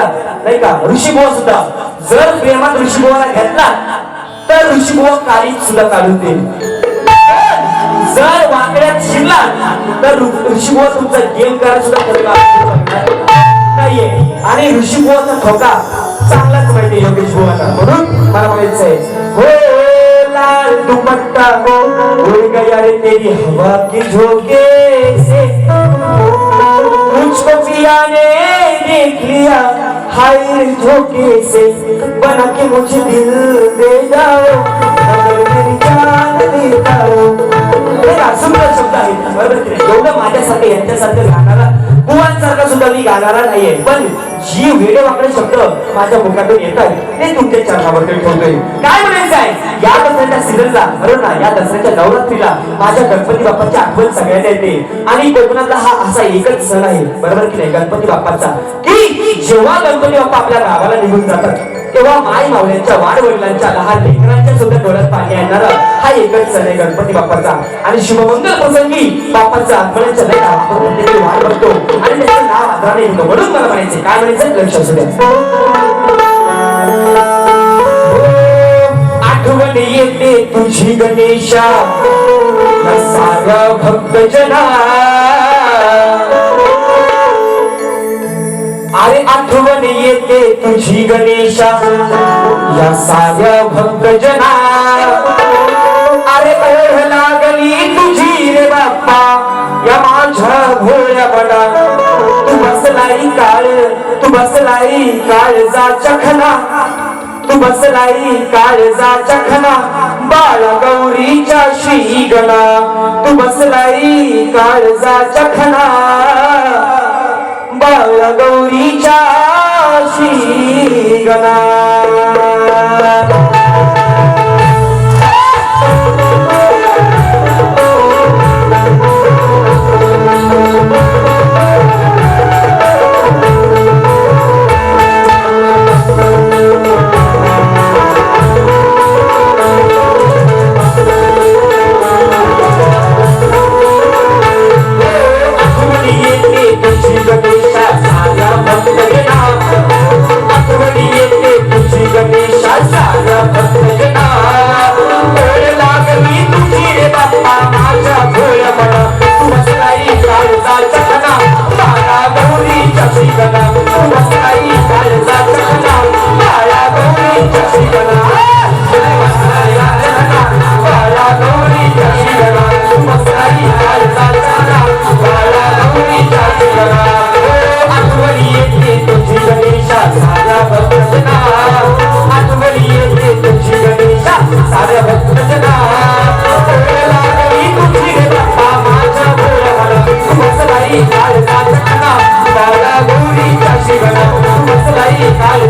केला नाही का? ऋषीबुवा सुद्धा. जर प्रेमात ऋषीबुवाला घेतला तर ऋषीबुवा काळी सुद्धा काढून देईल जर वाकड्यात शिरला तर ऋ- तुमचा गेम करायला सुद्धा खरं नाहीये. आणि ऋषीबुवाचा ठोका चांगलाच माहिती योगेश बुवाला म्हणून मला म्हणायचं आहे हो, हो लाल दुपट्टा हो उड़ गया रे तेरी हवा की झोंके से. मुझको पिया ने देख लिया हाय रे से बना के मुझे दिल दे जाओ। अगर मेरी जान दे जाओ हे ना, सुंदर शब्द आहे बरोबर एवढं माझ्यासारखं यांच्यासारखं सुद्धा मी गाणारा नाहीये. पण जी वेडे वाकडे शब्द माझ्या मुखातून येत येतात ते तुमच्या चरणावरती ठेवतोय. काय म्हणायचं आहे? या दसऱ्याच्या सीझनला बरोबर ना? या दसऱ्याच्या नवरात्रीला माझ्या गणपती बाप्पाची आठवण सगळ्यांना येते. आणि कोकणातला हा असा एकच सण आहे बरोबर की नाही? गणपती बाप्पाचा. की जेव्हा गणपती बाप्पा आपल्या गावाला निघून जातात तेव्हा माय मावल्यांच्या वाडवडिलांच्या लहान लेकरांच्या सुद्धा डोळ्यात पाणी आणणारा हा एकच सण आहे गणपती बाप्पाचा. आणि शुभमंगल प्रसंगी बाप्पाचा आगमनाच्या लय आपण वाट बघतो. त्या त्याचं नाव म्हणून मला म्हणायचे काय म्हणायचं लक्ष असू द्या. हो, आठवण येते तुझी गणेशा. सारा भक्त जना अरे आठवण येते तुझी गणेशा. या साऱ्या भक्त जना बसलाई काळजा चखना. तू बसलाई काळजा चखना. बाळा गौरीच्या श्री गणा तू बसलाई काळजा चखना. बाळा गौरीच्या गणा काल काळजा चकना बाळा गौरीच्या श्रीगणा तू बसलाई काल